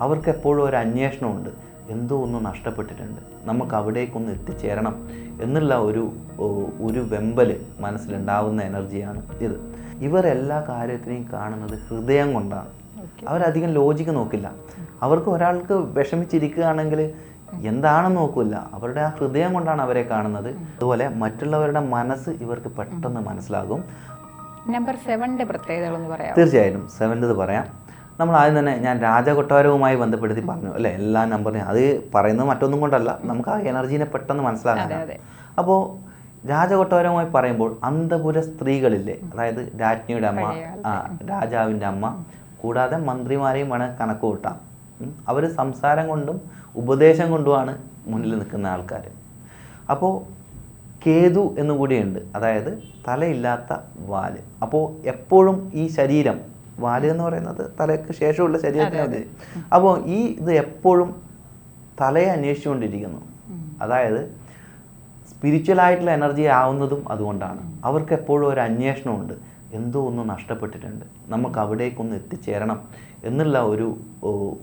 അവർക്ക് എപ്പോഴും ഒരു അന്വേഷണമുണ്ട്. എന്തോ ഒന്ന് നഷ്ടപ്പെട്ടിട്ടുണ്ട്. നമുക്ക് അവിടേക്കൊന്ന് എത്തിച്ചേരണം എന്നുള്ള ഒരു ഒരു വെമ്പൽ മനസ്സിലുണ്ടാവുന്ന എനർജിയാണ് ഇത്. ഇവർ എല്ലാ കാര്യത്തിനെയും കാണുന്നത് ഹൃദയം കൊണ്ടാണ്. അവരധികം ലോജിക്ക് നോക്കില്ല. അവർക്ക് ഒരാൾക്ക് വിഷമിച്ചിരിക്കുകയാണെങ്കിൽ എന്താണെന്ന് നോക്കില്ല. അവരുടെ ആ ഹൃദയം കൊണ്ടാണ് അവരെ കാണുന്നത്. അതുപോലെ മറ്റുള്ളവരുടെ മനസ്സ് ഇവർക്ക് പെട്ടെന്ന് മനസ്സിലാകും. നമ്പർ സെവന്റെ പ്രത്യേകതകളൊന്ന് പറയാം തീർച്ചയായിട്ടും. സെവന്റെ പറയാം. നമ്മൾ ആദ്യം തന്നെ ഞാൻ രാജകൊട്ടാരവുമായി ബന്ധപ്പെടുത്തി പറഞ്ഞു അല്ലേ? എല്ലാ നമ്പറിനും അത് പറയുന്നത് മറ്റൊന്നും കൊണ്ടല്ല. നമുക്ക് ആ എനർജീനെ പെട്ടെന്ന് മനസ്സിലാക്കാൻ അപ്പോൾ രാജകൊട്ടാരവുമായി പറയുമ്പോൾ അന്തപുര സ്ത്രീകളില്ലേ? അതായത് രാജ്ഞിയുടെ അമ്മ രാജാവിന്റെ അമ്മ കൂടാതെ മന്ത്രിമാരെയും വേണേൽ കണക്ക് കൂട്ടാം അവർ സംസാരം കൊണ്ടും ഉപദേശം കൊണ്ടുമാണ് മുന്നിൽ നിൽക്കുന്ന ആൾക്കാർ. അപ്പോൾ കേതു എന്നുകൂടിയുണ്ട്. അതായത് തലയില്ലാത്ത വാൽ. അപ്പോൾ എപ്പോഴും ഈ ശരീരം വാൽ എന്ന് പറയുന്നത് തലയ്ക്ക് ശേഷമുള്ള ശരീരത്തിന് മതി. അപ്പോൾ ഈ ഇത് എപ്പോഴും തലയെ അന്വേഷിച്ചുകൊണ്ടിരിക്കുന്നു. അതായത് സ്പിരിച്വലായിട്ടുള്ള എനർജി ആവുന്നതും അതുകൊണ്ടാണ്. അവർക്ക് എപ്പോഴും ഒരു അന്വേഷണമുണ്ട്. എന്തോ ഒന്ന് നഷ്ടപ്പെട്ടിട്ടുണ്ട്. നമുക്ക് അവിടേക്കൊന്ന് എത്തിച്ചേരണം എന്നുള്ള ഒരു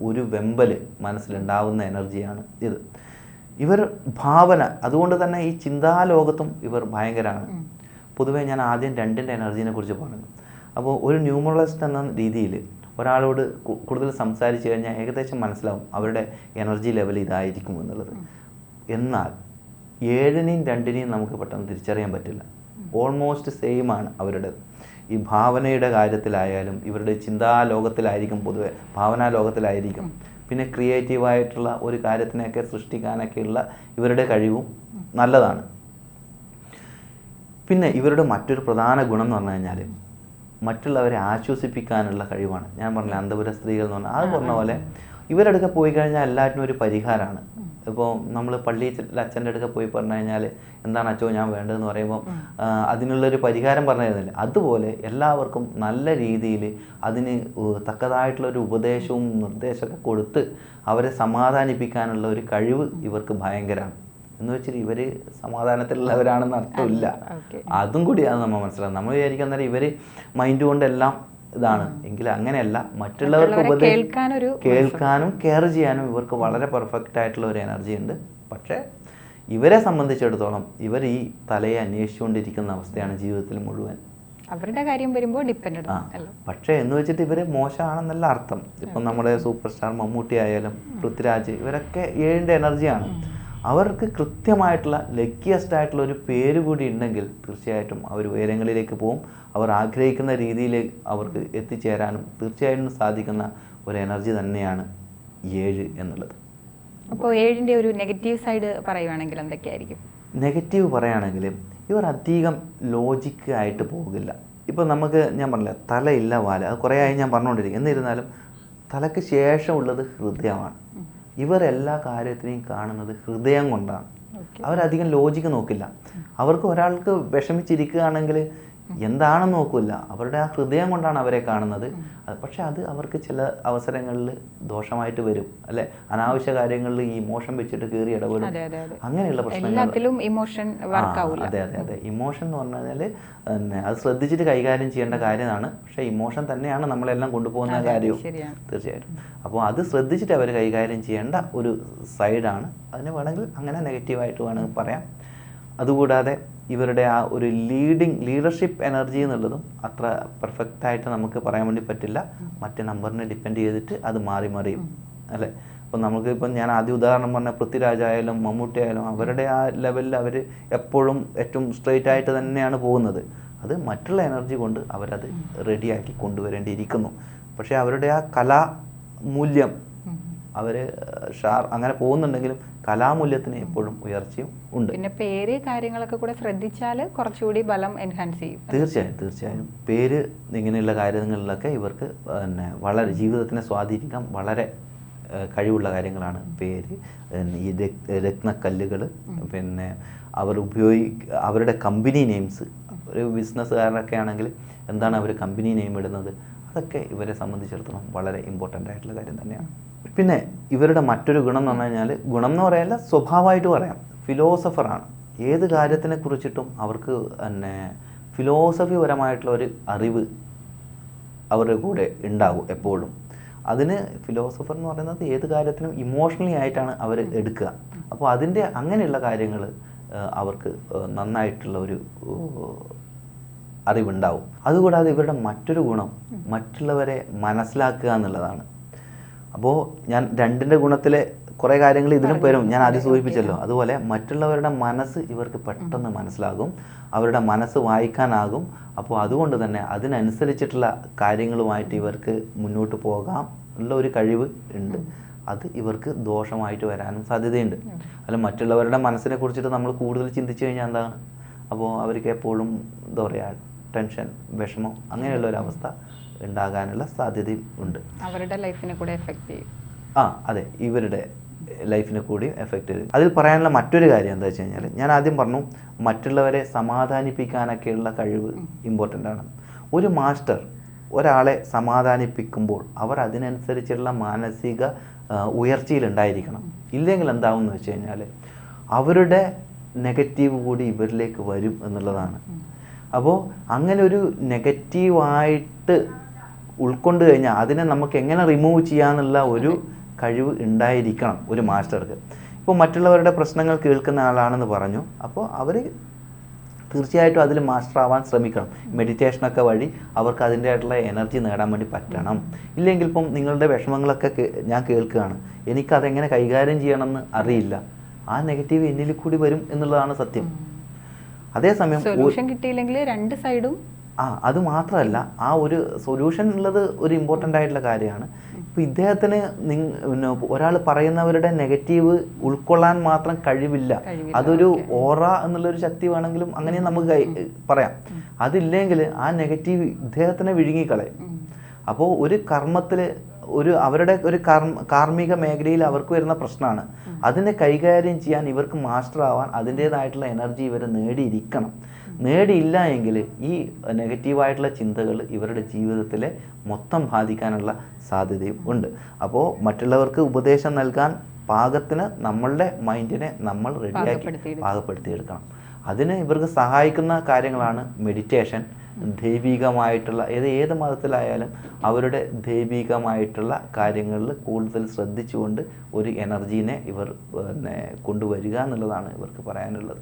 ഒരു വെമ്പൽ മനസ്സിലുണ്ടാവുന്ന എനർജിയാണ് ഇത്. ഇവർ ഭാവന അതുകൊണ്ട് തന്നെ ഈ ചിന്താലോകത്തും ഇവർ ഭയങ്കരമാണ് പൊതുവേ ഞാൻ ആദ്യം രണ്ടിന്റെ എനർജീനെ കുറിച്ച് പറഞ്ഞു അപ്പോൾ ഒരു ന്യൂമറലിസ്റ്റ് എന്ന രീതിയിൽ ഒരാളോട് കൂടുതൽ സംസാരിച്ചു കഴിഞ്ഞാൽ ഏകദേശം മനസ്സിലാവും അവരുടെ എനർജി ലെവൽ ഇതായിരിക്കും എന്നുള്ളത്. എന്നാൽ ഏഴിനെയും രണ്ടിനെയും നമുക്ക് പെട്ടെന്ന് തിരിച്ചറിയാൻ പറ്റില്ല. ഓൾമോസ്റ്റ് സെയിം ആണ് അവരുടെ. ഈ ഭാവനയുടെ കാര്യത്തിലായാലും ഇവരുടെ ചിന്താ ലോകത്തിലായിരിക്കും പൊതുവെ ഭാവനാ ലോകത്തിലായിരിക്കും പിന്നെ ക്രിയേറ്റീവായിട്ടുള്ള ഒരു കാര്യത്തിനെയൊക്കെ സൃഷ്ടിക്കാനൊക്കെയുള്ള ഇവരുടെ കഴിവും നല്ലതാണ്. പിന്നെ ഇവരുടെ മറ്റൊരു പ്രധാന ഗുണം എന്ന് പറഞ്ഞു കഴിഞ്ഞാൽ മറ്റുള്ളവരെ ആശ്വസിപ്പിക്കാനുള്ള കഴിവാണ്. ഞാൻ പറഞ്ഞില്ല അന്തപുര സ്ത്രീകൾ എന്ന് പറഞ്ഞാൽ അത് പറഞ്ഞ പോലെ ഇവരടുക്കെ പോയി കഴിഞ്ഞാൽ എല്ലാറ്റിനും ഒരു പരിഹാരമാണ്. ഇപ്പോൾ നമ്മൾ പള്ളി അച്ഛന്റെ അടുക്ക പോയി പറഞ്ഞു കഴിഞ്ഞാൽ എന്താണ് അച്ഛോ ഞാൻ വേണ്ടതെന്ന് പറയുമ്പോൾ അതിനുള്ളൊരു പരിഹാരം പറഞ്ഞു തരുന്നില്ല അതുപോലെ എല്ലാവർക്കും നല്ല രീതിയിൽ അതിന് തക്കതായിട്ടുള്ളൊരു തക്കതായിട്ടുള്ള ഒരു ഉപദേശവും നിർദ്ദേശമൊക്കെ കൊടുത്ത് അവരെ സമാധാനിപ്പിക്കാനുള്ള ഒരു കഴിവ് ഇവർക്ക് ഭയങ്കരമാണ്. എന്ന് വെച്ചാൽ ഇവർ സമാധാനത്തിലുള്ളവരാണെന്ന് അർത്ഥമില്ല അതും കൂടിയാണ് നമ്മൾ മനസ്സിലാക്കുന്നത് നമ്മൾ വിചാരിക്കാൻ നേരം ഇവർ മൈൻഡ് കൊണ്ടെല്ലാം ഇതാണ്. എങ്കിൽ അങ്ങനെയല്ല മറ്റുള്ളവർക്ക് ഉപദേശം കേൾക്കാനും കെയർ ചെയ്യാനും ഇവർക്ക് വളരെ പെർഫെക്റ്റ് ആയിട്ടുള്ള ഒരു എനർജി ഉണ്ട്. പക്ഷേ ഇവരെ സംബന്ധിച്ചിടത്തോളം ഇവർ ഈ തലയെ അന്വേഷിച്ചുകൊണ്ടിരിക്കുന്ന അവസ്ഥയാണ് ജീവിതത്തിൽ മുഴുവൻ. അവരുടെ കാര്യം വരുമ്പോൾ ഡിപ്പെൻഡ് പക്ഷേ എന്ന് വെച്ചിട്ട് ഇവർ മോശമാണെന്നല്ല അർത്ഥം. ഇപ്പം നമ്മുടെ സൂപ്പർ സ്റ്റാർ മമ്മൂട്ടി ആയാലും പൃഥ്വിരാജ് ഇവരൊക്കെ ഏഴിന്റെ എനർജിയാണ് അവർക്ക് കൃത്യമായിട്ടുള്ള ലക്കിയസ്റ്റ് ആയിട്ടുള്ള ഒരു പേര് കൂടി ഉണ്ടെങ്കിൽ തീർച്ചയായിട്ടും അവർ ഉയരങ്ങളിലേക്ക് പോകും അവർ ആഗ്രഹിക്കുന്ന രീതിയിൽ അവർക്ക് എത്തിച്ചേരാനും തീർച്ചയായിട്ടും സാധിക്കുന്ന ഒരു എനർജി തന്നെയാണ് ഏഴ് എന്നുള്ളത്. അപ്പോൾ ഏഴിന്റെ ഒരു നെഗറ്റീവ് സൈഡ് പറയുവാണെങ്കിൽ എന്തൊക്കെയായിരിക്കും? നെഗറ്റീവ് പറയുകയാണെങ്കിൽ ഇവർ അധികം ലോജിക്ക് ആയിട്ട് പോകില്ല. ഇപ്പോൾ നമുക്ക് ഞാൻ പറഞ്ഞില്ല തലയില്ല വാല. അത് കുറേ ആയി ഞാൻ പറഞ്ഞുകൊണ്ടിരിക്കും എന്നിരുന്നാലും തലയ്ക്ക് ശേഷമുള്ളത് ഹൃദയമാണ്. ഇവർ എല്ലാ കാര്യത്തിനെയും കാണുന്നത് ഹൃദയം കൊണ്ടാണ്. അവരധികം ലോജിക്ക് നോക്കില്ല. അവർക്ക് ഒരാൾക്ക് വിഷമിച്ചിരിക്കുകയാണെങ്കിൽ എന്താണെന്ന് നോക്കില്ല അവരുടെ ആ ഹൃദയം കൊണ്ടാണ് അവരെ കാണുന്നത്. പക്ഷെ അത് അവർക്ക് ചില അവസരങ്ങളിൽ ദോഷമായിട്ട് വരും. അല്ലെ? അനാവശ്യ കാര്യങ്ങളിൽ ഈ ഇമോഷൻ വെച്ചിട്ട് കയറി ഇടപെടും. അങ്ങനെയുള്ള പ്രശ്നങ്ങൾ ഇമോഷൻ അതെ അതെ അതെ. ഇമോഷൻ എന്ന് പറഞ്ഞു കഴിഞ്ഞാൽ അത് ശ്രദ്ധിച്ചിട്ട് കൈകാര്യം ചെയ്യേണ്ട കാര്യമാണ്. പക്ഷെ ഇമോഷൻ തന്നെയാണ് നമ്മളെല്ലാം കൊണ്ടുപോകുന്ന കാര്യവും. തീർച്ചയായിട്ടും. അപ്പോൾ അത് ശ്രദ്ധിച്ചിട്ട് അവർ കൈകാര്യം ചെയ്യേണ്ട ഒരു സൈഡാണ് അതിന് വേണമെങ്കിൽ അങ്ങനെ നെഗറ്റീവായിട്ട് വേണമെങ്കിൽ പറയാം. അതുകൂടാതെ ഇവരുടെ ആ ഒരു ലീഡിങ് ലീഡർഷിപ്പ് എനർജി എന്നുള്ളതും അത്ര പെർഫെക്റ്റ് ആയിട്ട് നമുക്ക് പറയാൻ വേണ്ടി പറ്റില്ല. മറ്റേ നമ്പറിനെ ഡിപ്പെൻഡ് ചെയ്തിട്ട് അത് മാറി മറിയും. അല്ലേ? അപ്പോൾ നമുക്ക് ഇപ്പം ഞാൻ ആദ്യ ഉദാഹരണം പറഞ്ഞ പൃഥ്വിരാജ് ആയാലും മമ്മൂട്ടി ആയാലും അവരുടെ ആ ലെവലിൽ അവർ എപ്പോഴും ഏറ്റവും സ്ട്രെയിറ്റ് ആയിട്ട് തന്നെയാണ് പോകുന്നത്. അത് മറ്റുള്ള എനർജി കൊണ്ട് അവരത് റെഡിയാക്കി കൊണ്ടുവരേണ്ടിയിരിക്കുന്നു. പക്ഷേ അവരുടെ ആ കലാമൂല്യം അവർ ഷാർ അങ്ങനെ പോകുന്നുണ്ടെങ്കിലും കലാമൂല്യത്തിന് എപ്പോഴും ഉയർച്ചയും ഉണ്ട്. പിന്നെ പേര് കാര്യങ്ങളൊക്കെ കൂടെ ശ്രദ്ധിച്ചാൽ കുറച്ചുകൂടി ബലം എൻഹാൻസ് ചെയ്യും. തീർച്ചയായും തീർച്ചയായും. പേര് ഇങ്ങനെയുള്ള കാര്യങ്ങളിലൊക്കെ ഇവർക്ക് പിന്നെ വളരെ ജീവിതത്തിനെ സ്വാധീനിക്കാൻ വളരെ കഴിവുള്ള കാര്യങ്ങളാണ് പേര്. ഈ രത്നക്കല്ലുകൾ പിന്നെ അവർ ഉപയോഗി അവരുടെ കമ്പനി നെയിംസ് ഒരു ബിസിനസ്സുകാരനൊക്കെ ആണെങ്കിൽ എന്താണ് അവർ കമ്പനി നെയിം ഇടുന്നത്? അതൊക്കെ ഇവരെ സംബന്ധിച്ചിടത്തോളം വളരെ ഇമ്പോർട്ടന്റ് ആയിട്ടുള്ള കാര്യം തന്നെയാണ്. പിന്നെ ഇവരുടെ മറ്റൊരു ഗുണം എന്ന് പറഞ്ഞു കഴിഞ്ഞാൽ ഗുണം എന്ന് പറയല്ല സ്വഭാവമായിട്ട് പറയാം. ഫിലോസഫറാണ് ഏത് കാര്യത്തിനെ കുറിച്ചിട്ടും അവർക്ക് പിന്നെ ഫിലോസഫി പരമായിട്ടുള്ള ഒരു അറിവ് അവരുടെ കൂടെ ഉണ്ടാകും എപ്പോഴും. അതിന് ഫിലോസഫർ എന്ന് പറയുന്നത് ഏത് കാര്യത്തിനും ഇമോഷണലി ആയിട്ടാണ് അവർ എടുക്കുക. അപ്പോൾ അതിന്റെ അങ്ങനെയുള്ള കാര്യങ്ങൾ അവർക്ക് നന്നായിട്ടുള്ള ഒരു അറിവുണ്ടാവും. അതുകൂടാതെ ഇവരുടെ മറ്റൊരു ഗുണം മറ്റുള്ളവരെ മനസ്സിലാക്കുക എന്നുള്ളതാണ്. അപ്പോൾ ഞാൻ രണ്ടിന്റെ ഗുണത്തിലെ കുറേ കാര്യങ്ങൾ ഇതിലും വരും ഞാൻ ആദ്യം സൂചിപ്പിച്ചല്ലോ. അതുപോലെ മറ്റുള്ളവരുടെ മനസ്സ് ഇവർക്ക് പെട്ടെന്ന് മനസ്സിലാകും. അവരുടെ മനസ്സ് വായിക്കാനാകും. അപ്പോൾ അതുകൊണ്ട് തന്നെ അതിനനുസരിച്ചിട്ടുള്ള കാര്യങ്ങളുമായിട്ട് ഇവർക്ക് മുന്നോട്ട് പോകാം ഉള്ള ഒരു കഴിവ് ഉണ്ട്. അത് ഇവർക്ക് ദോഷമായിട്ട് വരാനും സാധ്യതയുണ്ട്. അല്ല മറ്റുള്ളവരുടെ മനസ്സിനെ കുറിച്ചിട്ട് നമ്മൾ കൂടുതൽ ചിന്തിച്ചു കഴിഞ്ഞാൽ എന്താണ്? അപ്പോൾ അവർക്ക് എപ്പോഴും എന്താ പറയുക ടെൻഷൻ വിഷമം അങ്ങനെയുള്ള ഒരു അവസ്ഥ ഉണ്ടാകാനുള്ള സാധ്യതയും ഉണ്ട്. അവരുടെ ലൈഫിനെ കൂടെ എഫക്റ്റ് ചെയ്യും. ആ അതെ ഇവരുടെ ലൈഫിനെ കൂടി എഫക്റ്റ് ചെയ്തു അതിൽ പറയാനുള്ള മറ്റൊരു കാര്യം എന്താ വെച്ച് കഴിഞ്ഞാൽ ഞാൻ ആദ്യം പറഞ്ഞു മറ്റുള്ളവരെ സമാധാനിപ്പിക്കാനൊക്കെയുള്ള കഴിവ് ഇമ്പോർട്ടന്റ് ആണ്. ഒരു മാസ്റ്റർ ഒരാളെ സമാധാനിപ്പിക്കുമ്പോൾ അവർ അതിനനുസരിച്ചുള്ള മാനസിക ഉയർച്ചയിലുണ്ടായിരിക്കണം. ഇല്ലെങ്കിൽ എന്താവും എന്ന് വെച്ച് കഴിഞ്ഞാൽ അവരുടെ നെഗറ്റീവ് കൂടി ഇവരിലേക്ക് വരും എന്നുള്ളതാണ്. അപ്പോൾ അങ്ങനെ ഒരു നെഗറ്റീവായിട്ട് ഉൾക്കൊണ്ട് കഴിഞ്ഞാൽ അതിനെ നമുക്ക് എങ്ങനെ റിമൂവ് ചെയ്യാന്നുള്ള ഒരു കഴിവ് ഉണ്ടായിരിക്കണം ഒരു മാസ്റ്റർക്ക്. ഇപ്പോൾ മറ്റുള്ളവരുടെ പ്രശ്നങ്ങൾ കേൾക്കുന്ന ആളാണെന്ന് പറഞ്ഞു. അപ്പോൾ അവർ തീർച്ചയായിട്ടും അതിൽ മാസ്റ്റർ ആവാൻ ശ്രമിക്കണം. മെഡിറ്റേഷനൊക്കെ വഴി അവർക്ക് അതിന്റെ ആയിട്ടുള്ള എനർജി നേടാൻ വേണ്ടി പറ്റണം. ഇല്ലെങ്കിൽ ഇപ്പം നിങ്ങളുടെ വിഷമങ്ങളൊക്കെ ഞാൻ കേൾക്കുകയാണ്. എനിക്കതെങ്ങനെ കൈകാര്യം ചെയ്യണമെന്ന് അറിയില്ല. ആ നെഗറ്റീവ് എന്നിൽ കൂടി വരും എന്നുള്ളതാണ് സത്യം. അതേസമയം കിട്ടിയില്ലെങ്കിൽ രണ്ട് സൈഡും ആ അത് മാത്രമല്ല ആ ഒരു സൊല്യൂഷൻ ഉള്ളത് ഒരു ഇമ്പോർട്ടന്റ് ആയിട്ടുള്ള കാര്യമാണ്. ഇപ്പം ഇദ്ദേഹത്തിന് പിന്നെ ഒരാൾ പറയുന്നവരുടെ നെഗറ്റീവ് ഉൾക്കൊള്ളാൻ മാത്രം കഴിവില്ല. അതൊരു ഓറ എന്നുള്ളൊരു ശക്തി വേണമെങ്കിലും അങ്ങനെ നമുക്ക് പറയാം. അതില്ലെങ്കിൽ ആ നെഗറ്റീവ് ഇദ്ദേഹത്തിനെ വിഴുങ്ങിക്കളയും. അപ്പോൾ ഒരു കർമ്മത്തിൽ ഒരു അവരുടെ ഒരു കർമ്മ കാർമ്മിക മേഖലയിൽ അവർക്ക് വരുന്ന പ്രശ്നമാണ്. അതിനെ കൈകാര്യം ചെയ്യാൻ ഇവർക്ക് മാസ്റ്റർ ആവാൻ അതിന്റേതായിട്ടുള്ള എനർജി ഇവർ നേടിയിരിക്കണം. നേടിയില്ല എങ്കിൽ ഈ നെഗറ്റീവായിട്ടുള്ള ചിന്തകൾ ഇവരുടെ ജീവിതത്തിലെ മൊത്തം ബാധിക്കാനുള്ള സാധ്യതയും ഉണ്ട്. അപ്പോൾ മറ്റുള്ളവർക്ക് ഉപദേശം നൽകാൻ പാകത്തിന് നമ്മളുടെ മൈൻഡിനെ നമ്മൾ റെഡിയാക്കി പാകപ്പെടുത്തിയെടുക്കണം. അതിന് ഇവർക്ക് സഹായിക്കുന്ന കാര്യങ്ങളാണ് മെഡിറ്റേഷൻ ദൈവികമായിട്ടുള്ള ഏത് ഏത് മതത്തിലായാലും അവരുടെ ദൈവികമായിട്ടുള്ള കാര്യങ്ങളിൽ കൂടുതൽ ശ്രദ്ധിച്ചുകൊണ്ട് ഒരു എനർജീനെ ഇവർ പിന്നെ കൊണ്ടുവരിക എന്നുള്ളതാണ് ഇവർക്ക് പറയാനുള്ളത്.